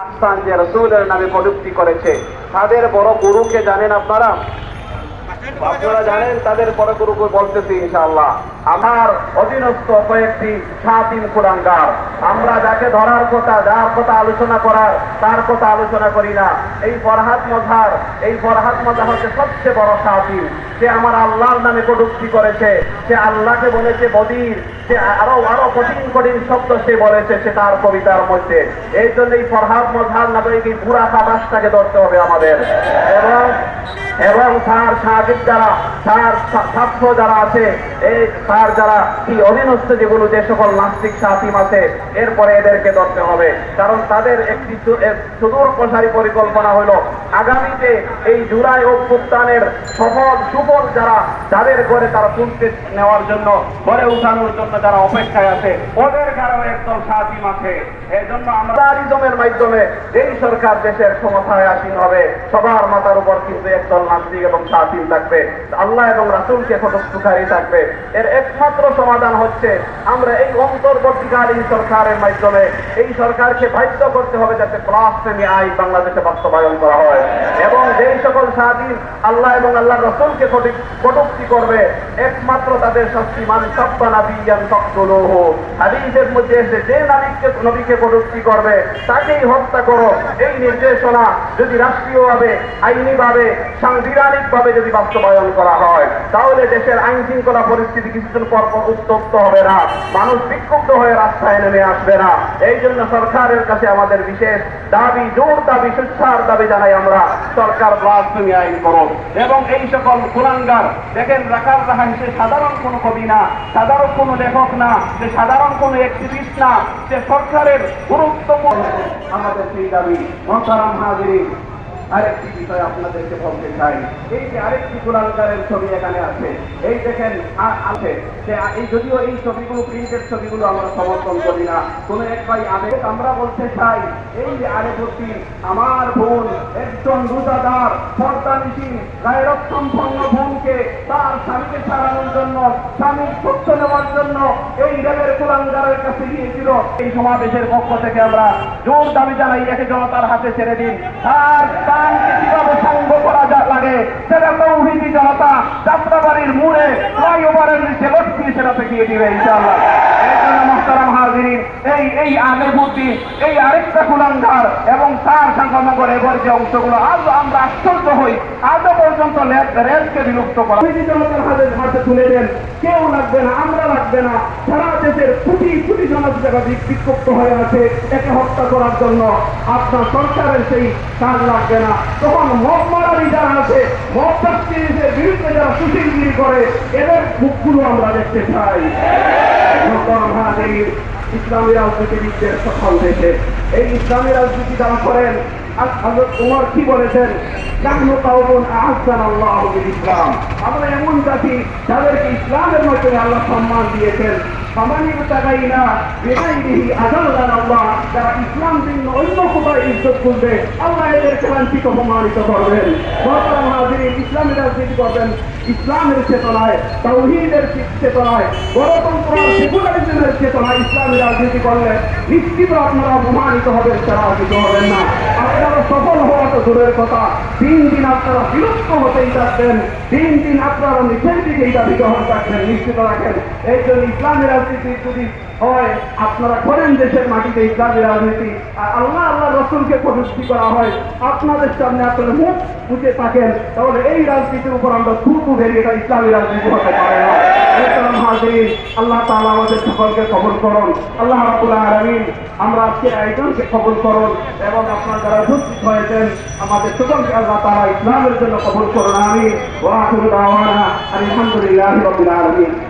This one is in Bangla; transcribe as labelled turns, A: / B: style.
A: আস্তান যে রসুলের নামে প্রযুক্তি করেছে তাদের বড় গুরুকে জানেন আপনারা? আপনারা জানেন তাদের বড় গুরুকে বলতেছি ইনশাআল্লাহ। আমার অধীনস্থ কয়েকটি স্বাধীন কুরাঙ্গার আমরা যাকে ধরার কথা, যার কথা আলোচনা করার, তার কথা আলোচনা করি না। এই ফরহাদ মজার এই ফরহাদ মজা হচ্ছে সবচেয়ে বড় স্বাধীন। সে আমার আল্লাহর নামে কটূক্তি করেছে। সে আল্লাহকে বলেছে বদির। সে আরও আরও কঠিন কঠিন শব্দ সে বলেছে, সে তার কবিতার মধ্যে। এই জন্য এই ফরহাদ মজার নামে এই পুরা কাবাসটাকে ধরতে হবে আমাদের। এবং এবং তার সাহায্য যারা, তার ছাত্র যারা আছে, এই তার যারা কি অধীনস্থ যেগুলো যে সকল নাস্তিক সাথিম আছে, এরপরে এদেরকে ধরতে হবে। কারণ তাদের একটি সুদূর প্রসারী পরিকল্পনা হলো, আগামীতে এই জুলাই অভ্যুত্থানের সফল সুফল যারা যাদের করে তারা তুলতে নেওয়ার জন্য গড়ে উঠানোর জন্য যারা অপেক্ষায় আছে, ওদের কারণে একদল সাথিম আছে। এই জন্য আমরা রিজমের মাধ্যমে এই সরকার দেশের ক্ষমতায় আসীন হবে। সবার মাথার উপর কিন্তু একদল নাস্তিক এবং সাথিম থাকবে। আল্লাহ এবং রাসুলকে কটুকারী থাকবে। এর একমাত্র সমাধান হচ্ছে আমরা এই অন্তর্বর্তীকালীন সরকারের মাধ্যমে এই সরকারকে বাধ্য করতে হবে যাতে ব্লাসফেমি আইন বাংলাদেশে বাস্তবায়ন করা হয়। এবং যেই সকল স্বাধীন আল্লাহ এবং আল্লাহ রসুলকে কটু- কটূক্তি করবে, একমাত্র তাদের শাস্তি মান সব্বা নাবিয়ান সক্তলোহ হাদিসের মধ্যে এসে যে নাবিককে নবীকে কটূক্তি করবে, তাকেই হত্যা করো। এই নির্দেশনা যদি রাষ্ট্রীয়ভাবে, আইনিভাবে সাংবিধানিকভাবে যদি বাস্তবায়ন করা হয়, তাহলে দেশের আইন শৃঙ্খলা পরিস্থিতি কিছুদিন পর পর উত্তপ্ত হবে না, মানুষ বিক্ষুব্ধ হয়ে রাস্তায় নেমে আসবে না। এই জন্য সরকারের কাছে আমাদের বিশেষ দাবি, জোর দাবি সুচ্ছার দাবি জানাই আমরা, সরকার ব্লাসফেমি আইন করো এবং এই সকল কুলাঙ্গার, দেখেন রাখার রাহা সে সাধারণ কোনো কবি না, সাধারণ কোনো লেখক না, সে সাধারণ কোনো অ্যাক্টিভিস্ট না, সে সরকারের গুরুত্বপূর্ণ। আমাদের সেই দাবি, মহতারাম হাজির আরেকটি বিষয় আপনাদেরকে বলতে চাই। এই যে আরেকটি কোরআনকারের ছবি এখানে আছে, এই দেখেন আছে। যে এই যদিও এই ছবিগুলো প্রিন্টের ছবিগুলো আমরা সমর্থন করি না, কোনো এক ভাই আবেগ, আমরা বলতে চাই, এই যে আরেকটি আমার বোন, একজন রোজাদার পর্দানিশী গায়রক সম্পন্ন বোনকে স্বামীকে ছাড়ানোর জন্য স্বামীর সত্য নেওয়ার জন্য এই রেলের কুলাঙ্গারের কাছে গিয়েছিল। এই সমাবেশের পক্ষ থেকে আমরা জোর দাবি জানাই, একে জনতার হাতে ছেড়ে দিন। আর প্রাণকে কীভাবে সঙ্গ করা যা লাগে, সেটা তৌহিদি জনতা যাত্রাবাড়ির মুড়ে ফ্লাইওভারের নিচে লটকিয়ে সেটাতে গিয়ে দিবে, ইনশাআল্লাহ। হাজিরিন এই এই আগের বুদ্ধি এই আরেকটা কুলাঙ্গার এবং তার সংখ্যামগর এবার যে অংশগুলো আজ আমরা আশ্চর্য হই। আজও পর্যন্ত রেলকে বিলুপ্ত করা। জনতার হাতে হাতে তুলে দেন, কেউ লাগবে না, আমরা লাগবে না। সারা দেশের কোটি কোটি জনতা বিক্ষুব্ধ হয়ে আছে একে হত্যা করার জন্য। আপনার সরকারের সেই কাজ লাগবে না। তখন মত মারারি যারা আছে মত চাকরিদের বিরুদ্ধে যারা সুশীলগিরি করে, এদের মুখগুলো আমরা দেখতে চাই। ইসলামী রাজনীতিবিদদের সকল দেশে এই ইসলামী রাজনীতি যারা করেন আজ হযরত উমর কি বলেছেন? ইসলামের মধ্যে আল্লাহ সম্মান দিয়েছেন। আল্লাহ যারা ইসলাম ভিন্ন, অন্য কোথাও ইজ্জত করবে আল্লাহ এদেরকে লাঞ্ছিত অপমানিত করবেন। মহতারাম হাজিরিন ইসলামী রাজনীতি করবেন, ইসলামের চেতনায়, তাওহীদের চেতনায় গণতন্ত্র সেকুলারিজমের চেতনায় ইসলামী রাজনীতি করলে নিশ্চিত আপনারা অপমানিত হবেন, তারা কিছু হবেন না। আপনারা সফল হওয়া তো দূরের কথা। দিন দিন আপনারা বিলুপ্ত হতেই থাকবেন। দিন দিন আপনারা নিচের দিকেই দাবিত হয়ে থাকবেন নিশ্চিত রাখেন। এই জন্য ইসলামী রাজনীতি যদি হয়, আপনারা করেন দেশের মাটিতে ইসলামী রাজনীতি। আর আল্লাহ আল্লাহ রসুলকে প্রতিষ্ঠি করা হয়। আপনাদের সামনে আপনারা মুখ বুঝে থাকেন। তাহলে এই রাজনীতির উপর আমরা থুতু বেরিয়ে এটা ইসলামী রাজনীতি হতে পারে না। আল্লাহ তাআলা আমাদের সকলকে কবল করুন। আল্লাহ রাব্বুল আলামিন, আমরা আজকে আয়োজনকে কবল করুন এবং আপনার যারা উপস্থিত হয়েছেন, আমাদের সকলকে আল্লাহ তাআলা ইসলামের জন্য কবল করুন। আমি দাওয়ানা আলহামদুলিল্লাহি রাব্বিল আলামিন।